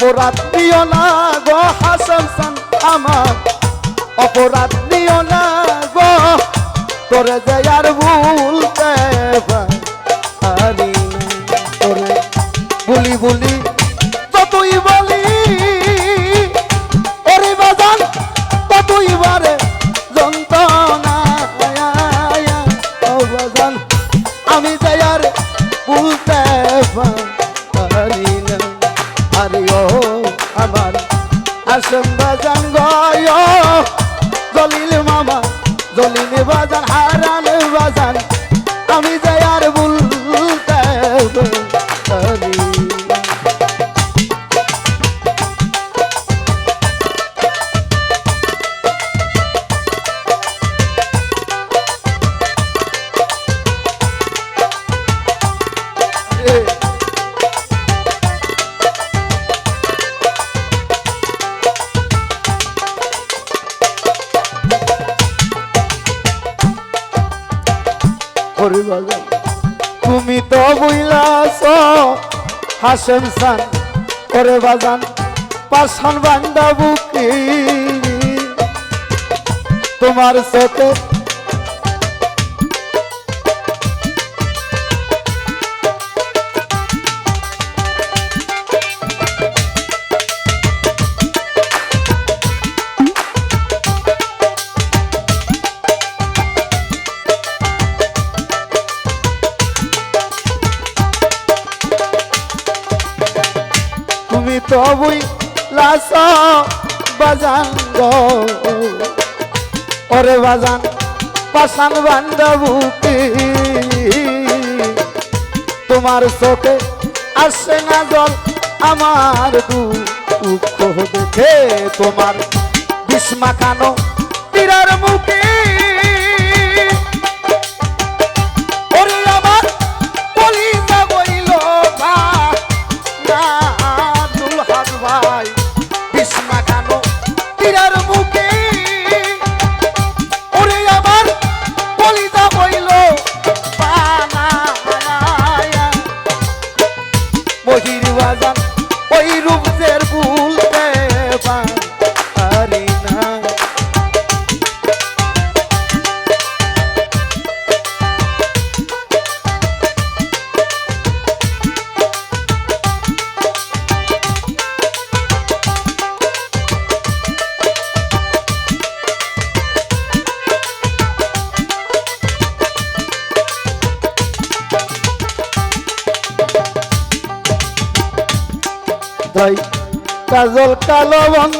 অপরাধ দিও না গো হাসান সান আমার। অপরাধ দিও না গো। তোরে যে আর ভুলতে ওরে তুমি তো বুইলাছ হাসেম সান ওরে বাজান পাশান বান্দা বুকি তোমার চোখে তুমি তো লাস বাজান ওরে বাজান পাশান বান্ধবুকে, তোমার চোখে আসে না জল, আমার দুঃখ দেখে তোমার বিস্মা তাই কাজল কালো বন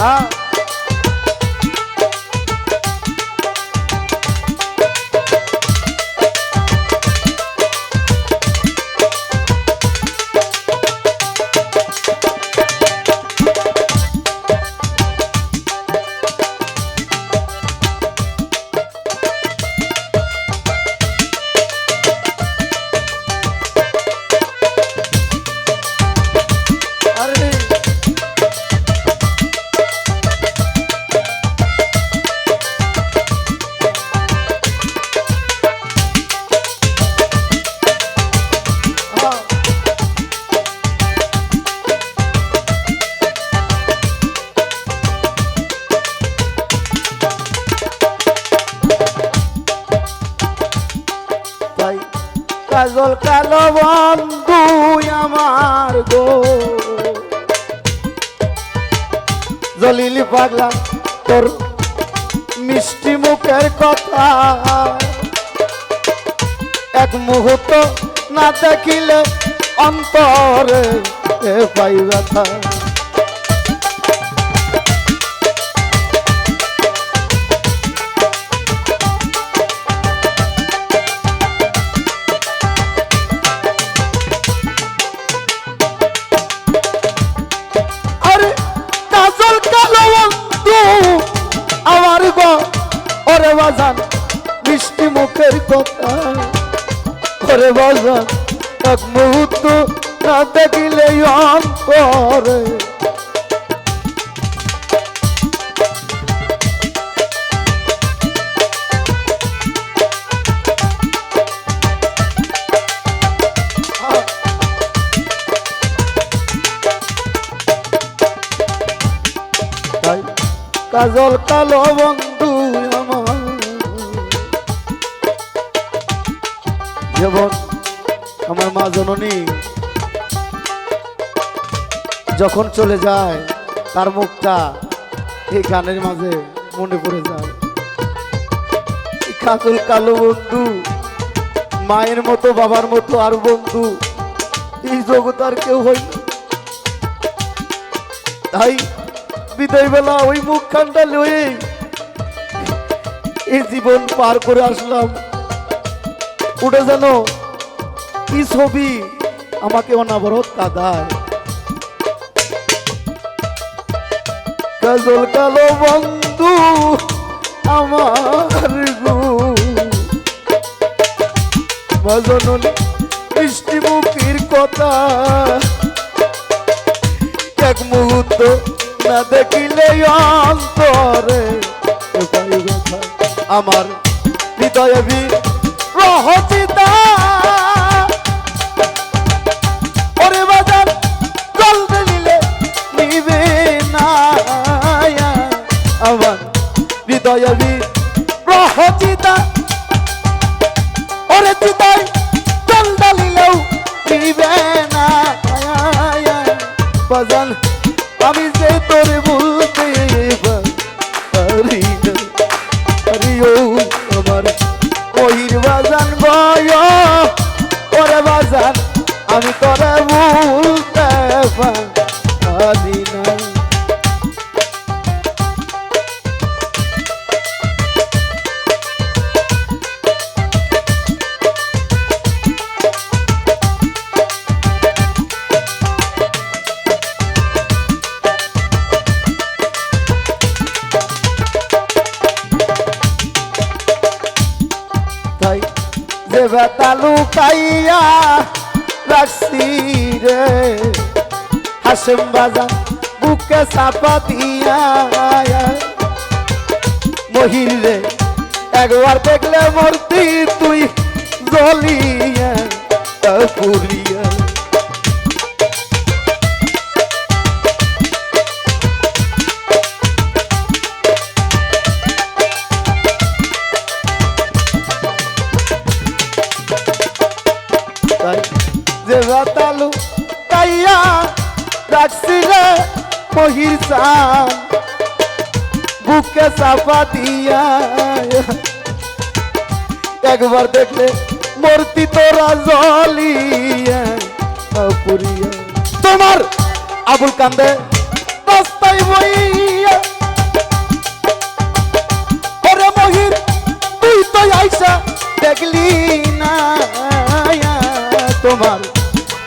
হ্যাঁ কালো বন্ধু আমার গো। জলিলি পাগলা, তোর মিষ্টি মুখের কথা। এক মুহূর্ত না দেখিলে অন্তরে পাই ব্যথা। বাজান মিষ্টি মুখের কথা। করে বাজান এক মুহূর্ত না দেখিলে অন্তরে কাজল কালো বন্ধু মা জননী, যখন চলে যায়, তার মুখটা এই গানের মাঝে মনে পড়ে যায়। কাজল কালো বন্ধু, মায়ের মতো, বাবার মতো আর বন্ধু, এই জগৎ আর কেউ হয় তাই বিদায় বেলা ওই মুখ কান্ডা লয়ে এই জীবন পার করে আসলাম। উঠে যেন কি ছবি আমাকে অনাবরত কাদায়। কাজল কালো বন্ধু আমার গো। মজননী মিষ্টি মুখের কথা। এক মুহূর্ত না দেখিলে অন্তরে আমার হৃদয়ে বি রহচিতা। বাজান, আমি যে তোরে বলতে পারি না। আরে ও আমার ওহির বাজান বয়, ওরে বাজান, আমি তোরে বলতে পারি না। যে বেতা লুকাইয়া রাখছি রে। হাসেম বাজা বুকে চাপা দিয়া। মহিল রে, একবার দেখলে মর্তি তুই জ্বলিয়া পুরিয়া। যে বাতালু কাইয়া রাখছিলে মহির চান বুকে চাপা দিয়া একবার দেখলে মূর্তি তোরা জলিয়া তোমার আবুল কান্দে রাস্তায় বইয়া। ওরে মহির, তুই তো আইসা দেখলি না। তোমার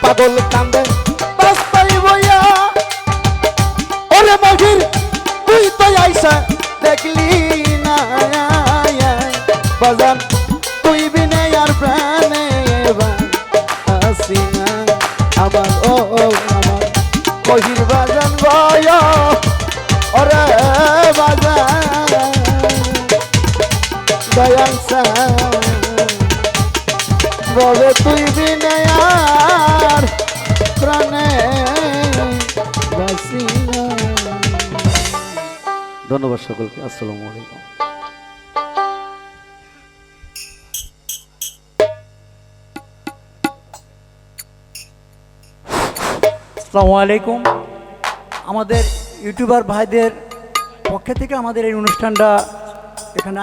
পাগল কান্দে রাস্তায় বইয়া। ওরে মহির তুই তো আইসা দেখলি না বাজান, তুই বিনে আর প্রাণে আসি ও মহির বাজান ওরে বাজান। দয়াল বলে তুই বিনয়ার ধন্যবাদ সকলকে, আসসালামু আলাইকুম। আসসালামু আলাইকুম। আমাদের ইউটিউবার ভাইদের পক্ষে থেকে আমাদের এই অনুষ্ঠানটা এখানে